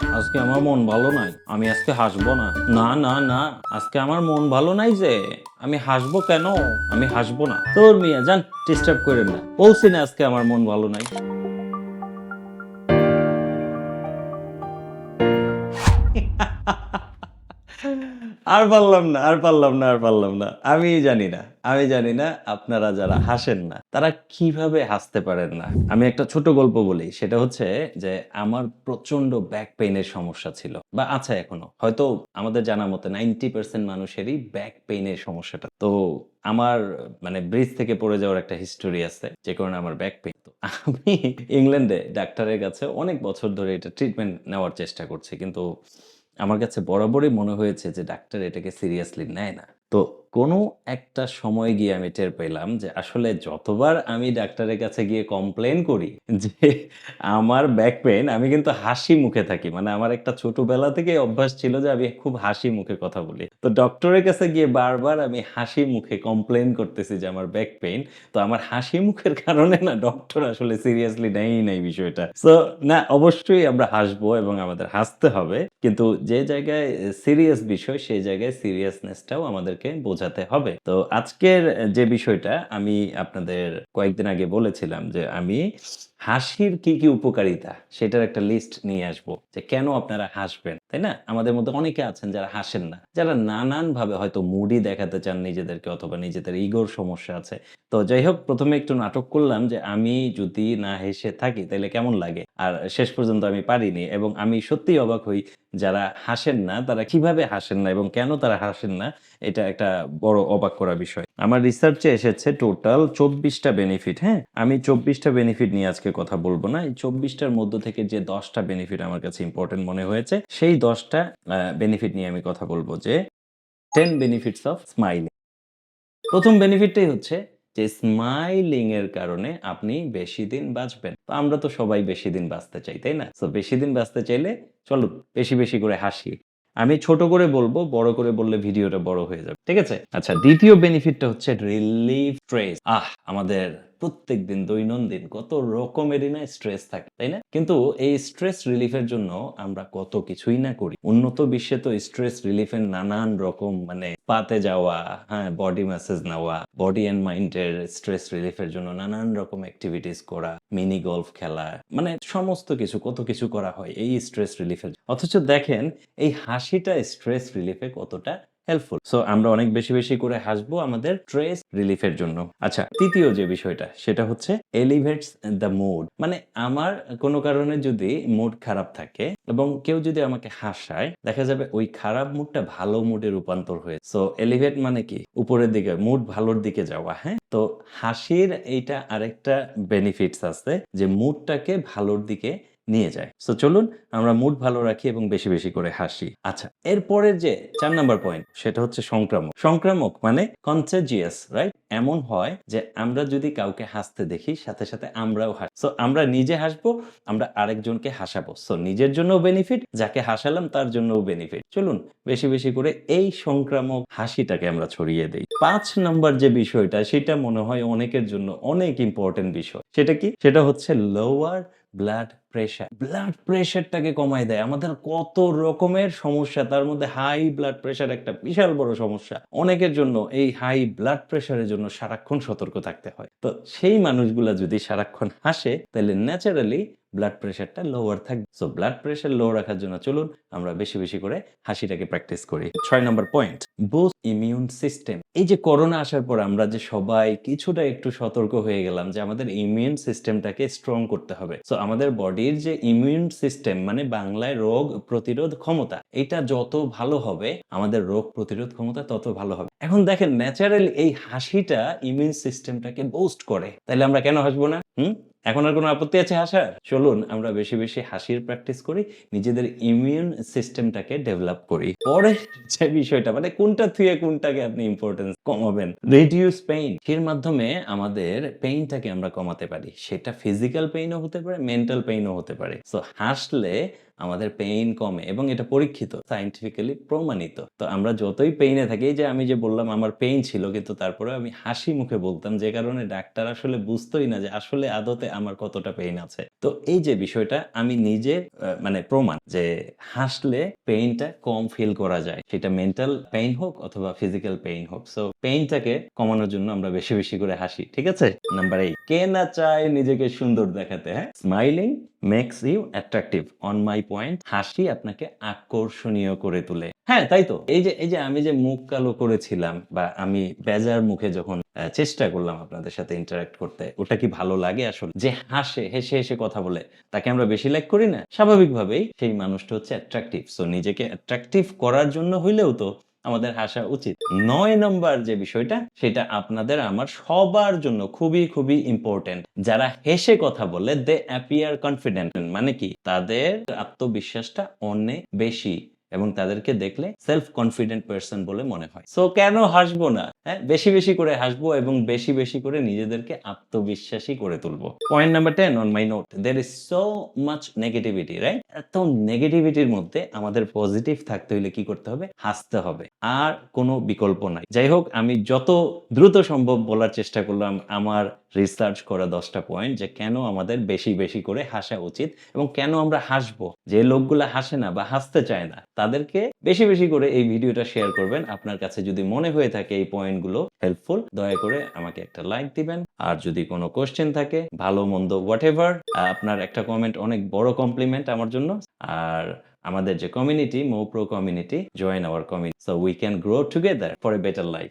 আজকে আমার মন ভালো নাই, আমি আজকে হাসবো না। না না না, আজকে আমার মন ভালো নাই যে, আমি হাসবো কেন? আমি হাসবো না। তোর মিয়া যান ডিস্টার্ব করে না। বলছি না আজকে আমার মন ভালো নাই। আর পারলাম না, আর পারলাম না, আর পারলাম না। আমি জানি না, আমি জানি না আপনারা যারা হাসেন না, তারা কীভাবে হাসতে পারেন না। আমি একটা ছোট গল্প বলি, সেটা হচ্ছে যে আমার প্রচণ্ড ব্যাক পেইনের সমস্যা ছিল। বা আছে এখনও। হয়তো আমাদের জানা মতে নাইনটি পার্সেন্ট মানুষেরই ব্যাক পেইনের সমস্যাটা। তো আমার মানে ব্রিজ থেকে পড়ে যাওয়ার একটা হিস্টোরি আছে, যে কারণে আমার ব্যাক পেইন তো আমি ইংল্যান্ডে ডাক্তারের কাছে অনেক বছর ধরে এটা ট্রিটমেন্ট নেওয়ার চেষ্টা করছি, কিন্তু আমার কাছে বরাবরই মনে হয়েছে যে ডাক্তার এটাকে সিরিয়াসলি নেয় না। তো কোনো একটা সময় গিয়ে আমি টের পেলাম যে আসলে যতবার আমি ডাক্তারের কাছে গিয়ে কমপ্লেন করি যে আমার ব্যাক পেন আমি কিন্তু হাসি মুখে থাকি। মানে আমার একটা ছোটবেলা থেকে অভ্যাস ছিল যে আমি খুব হাসি মুখে কথা বলি। তো ডক্টরের কাছে গিয়ে বারবার আমি হাসি মুখে কমপ্লেন করতেছি যে আমার ব্যাক পেইন তো আমার হাসি মুখের কারণে না ডক্টর আসলে সিরিয়াসলি নেয়ই নাই বিষয়টা। সো না, অবশ্যই আমরা হাসবো এবং আমাদের হাসতে হবে। কিন্তু যে জায়গায় সিরিয়াস বিষয়, সেই জায়গায় সিরিয়াসনেসটাও আমাদেরকে বোঝাতে হবে। তো আজকের যে বিষয়টা আমি আপনাদের কয়েকদিন আগে বলেছিলাম যে আমি হাসির কি কি উপকারিতা সেটার একটা লিস্ট নিয়ে আসব যে কেন আপনারা হাসবেন, তাই না? আমাদের মধ্যে অনেকে আছেন যারা হাসেন না, যারা নানান ভাবে হয়তো মুডি দেখাতে চান নিজেদেরকে অথবা নিজেদের ইগোর সমস্যা আছে। তো যাই হোক, প্রথমে একটু নাটক করলাম যে আমি যদি না হেসে থাকি তাহলে কেমন লাগে? আর শেষ পর্যন্ত আমি পারিনি এবং আমি সত্যিই অবাক হই যারা হাসেন না, তারা কীভাবে হাসেন না এবং কেন তারা হাসেন না, এটা একটা বড় অবাক করা বিষয়। আমার রিসার্চে এসেছে টোটাল চব্বিশটা বেনিফিট হ্যাঁ? আমি চব্বিশটা বেনিফিট নিয়ে আজকে কথা বলব না। এই চব্বিশটার মধ্য থেকে যে দশটা বেনিফিট আমার কাছে ইম্পর্টেন্ট মনে হয়েছে, সেই দশটা বেনিফিট নিয়ে আমি কথা বলব যে টেন বেনিফিটস অফ স্মাইলিং প্রথম বেনিফিটটাই হচ্ছে যে স্মাইলিং এর কারণে আপনি বেশি দিন বাঁচবেন। তো আমরা তো সবাই বেশি দিন বাঁচতে চাই, তাই না? তো বেশি দিন বাঁচতে চাইলে চলো বেশি বেশি করে হাসি। আমি ছোট করে বলব, বড় করে বললে ভিডিওটা বড় হয়ে যাবে। ঠিক আছে? আচ্ছা দ্বিতীয় বেনিফিটটা হচ্ছে রিলিফ স্ট্রেস আহ, আমাদের প্রত্যেক দিন দৈনন্দিন কত রকমেরই না স্ট্রেস থাকে, তাই না? কিন্তু এই স্ট্রেস রিলিফের জন্য আমরা কত কিছুই না করি। উন্নত বিশ্বে তো স্ট্রেস রিলিফের নানান রকম মানে পাতে যাওয়া হ্যাঁ বডি ম্যাসেজ নেওয়া বডি অ্যান্ড মাইন্ডের স্ট্রেস রিলিফের জন্য নানান রকম অ্যাক্টিভিটিস করা মিনি গলফ খেলা মানে সমস্ত কিছু, কত কিছু করা হয় এই স্ট্রেস রিলিফের অথচ দেখেন এই হাসিটা স্ট্রেস রিলিফে কতটা হেল্পফুল সো আমরা অনেক বেশি বেশি করে হাসবো আমাদের স্ট্রেস রিলিফের জন্য। আচ্ছা তৃতীয় যে বিষয়টা, সেটা হচ্ছে এলিভেটস দ্য মুড মানে আমার কোনো কারণে যদি মুড খারাপ থাকে এবং কেউ যদি আমাকে হাসায়, দেখা যাবে ওই খারাপ মুডটা ভালো মুডে রূপান্তর হয়ে। সো এলিভেট মানে কি? উপরের দিকে মুড ভালোর দিকে যাওয়া হ্যাঁ? তো হাসির এইটা আরেকটা বেনিফিটস আছে যে মুডটাকে ভালোর দিকে নিয়ে যায়। সো চলুন আমরা মুড ভালো রাখি এবং বেশি বেশি করে হাসি। আচ্ছা এরপরের যে চার নাম্বার পয়েন্ট সেটা হচ্ছে সংক্রামক। সংক্রামক মানে কনসেজিয়াস রাইট এমন হয় যে আমরা যদি কাউকে হাসতে দেখি, সাথে সাথে আমরাও হাস সো আমরা নিজে হাসবো, আমরা আরেকজনকে হাসাবো। সো নিজের জন্যও বেনিফিট যাকে হাসালাম তার জন্যও বেনিফিট চলুন বেশি বেশি করে এই সংক্রামক হাসিটাকে আমরা ছড়িয়ে দেই। পাঁচ নাম্বার যে বিষয়টা, সেটা মনে হয় অনেকের জন্য অনেক ইম্পর্টেন্ট বিষয়। সেটা কি? সেটা হচ্ছে লোয়ার ব্লাড প্রেশার ব্লাড প্রেশারটাকে কমায় দেয়। আমাদের কত রকমের সমস্যা, তার মধ্যে হাই ব্লাড প্রেশার একটা বিশাল বড় সমস্যা। অনেকের জন্য এই হাই ব্লাড প্রেশারের জন্য সারাক্ষণ সতর্ক থাকতে হয়। তো সেই মানুষগুলা যদি সারাক্ষণ হাসে, তাহলে ন্যাচারালি ব্লাড প্রেশারটা লোয়ার থাকবে সো ব্লাড প্রেশার লো রাখার জন্য চলুন আমরা বেশি বেশি করে হাসিটাকে প্র্যাকটিস করি। ছয় নম্বর পয়েন্ট বুস্ট ইমিউন সিস্টেম এই যে করোনা আসার পর আমরা যে সবাই কিছুটা একটু সতর্ক হয়ে গেলাম যে আমাদের ইমিউন সিস্টেমটাকে স্ট্রং করতে হবে। সো আমাদের বডির যে ইমিউন সিস্টেম মানে বাংলায় রোগ প্রতিরোধ ক্ষমতা, এটা যত ভালো হবে, আমাদের রোগ প্রতিরোধ ক্ষমতা তত ভালো হবে। এখন দেখেন ন্যাচারাল এই হাসিটা ইমিউন সিস্টেমটাকে বুস্ট করে। তাহলে আমরা কেন হাসবো না? হুম? এখন আর কোনো আপত্তি আছে হাসার? চলুন, আমরা বেশি বেশি হাসির প্র্যাকটিস করি, নিজেদের ইমিউন সিস্টেমটাকে ডেভেলপ করি। পরে যে বিষয়টা মানে কোনটা থুয়ে কোনটাকে আপনি ইম্পর্টেন্স কমাবেন? রিডিউস পেইন এর মাধ্যমে আমাদের পেইনটাকে আমরা কমাতে পারি। সেটা ফিজিক্যাল পেইনও হতে পারে মেন্টাল পেইনও হতে পারে। সো হাসলে আমাদের পেইন কমে এবং এটা পরীক্ষিত সাইন্টিফিক্যালি প্রমাণিত। তো আমরা যতই পেইনে থাকি, যে আমি যে বললাম আমার পেইন ছিল, কিন্তু তারপরে আমি হাসি মুখে বলতাম, যে কারণে ডাক্তার আসলে বুঝতোই না যে আসলে আদতে আমার কতটা পেইন আছে। তো এই যে বিষয়টা, আমি নিজে মানে প্রমাণ যে হাসলে পেইনটা কম ফিল করা যায়। সেটা মেন্টাল পেইন হোক অথবা ফিজিক্যাল পেইন হোক। সো পেইনটাকে কমানোর জন্য আমরা বেশি বেশি করে হাসি, ঠিক আছে? নাম্বার এইট কে না চায় নিজেকে সুন্দর দেখাতে হ্যাঁ? Smiling makes you attractive on my point হাসি আপনাকে আকর্ষণীয় করে তোলে। হ্যাঁ তাই তো? এই যে এই যে আমি যে মুখ কালো করেছিলাম বা আমি বেজার মুখে যখন চেষ্টা করলাম আপনাদের সাথে ইন্টারাক্ট করতে, ওটা কি ভালো লাগে আসলে? যে হাসে, হেসে হেসে কথা বলে, তাকে আমরা বেশি লাইক করি না? স্বাভাবিকভাবেই সেই মানুষটা হচ্ছে অ্যাট্রাকটিভ সো নিজেকে অ্যাট্রাকটিভ করার জন্য হইলেও তো আমাদের আসা উচিত। নয় নম্বর যে বিষয়টা, সেটা আপনাদের আমার সবার জন্য খুবই খুবই ইম্পর্টেন্ট যারা হেসে কথা বলে দে অ্যাপিয়ার কনফিডেন্ট মানে কি? তাদের আত্মবিশ্বাসটা অনেক বেশি। এবং তাদেরকে দেখলে সেলফ কনফিডেন্ট পার্সন বলে মনে হয়। সো কেন হাসবো না? হ্যাঁ বেশি বেশি করে হাসবো এবং বেশি বেশি করে নিজেদেরকে আত্মবিশ্বাসী করে তুলবো। Point number ten on my note there is so much negativity right এত নেগেটিভিটির মধ্যে আমাদের পজিটিভ থাকতে হলে কি করতে হবে? হাসতে হবে। আর কোনো বিকল্প নাই। যাই হোক, আমি যত দ্রুত সম্ভব বলার চেষ্টা করলাম আমার রিসার্চ করা দশটা পয়েন্ট যে কেন আমাদের বেশি বেশি করে হাসা উচিত এবং কেন আমরা হাসবো? যে লোকগুলো হাসে না বা হাসতে চায় না তাদেরকে বেশি বেশি করে এই ভিডিওটা শেয়ার করবেন। আপনার কাছে যদি মনে হয়ে থাকে এই পয়েন্টগুলো হেল্পফুল দয়া করে আমাকে একটা লাইক দিবেন। আর যদি কোনো কোশ্চেন থাকে, ভালো, মন্দ হোয়াট এভার আপনার একটা কমেন্ট অনেক বড় কমপ্লিমেন্ট আমার জন্য। আর আমাদের যে community মৌপ্রো community join our community so we can grow together for a better life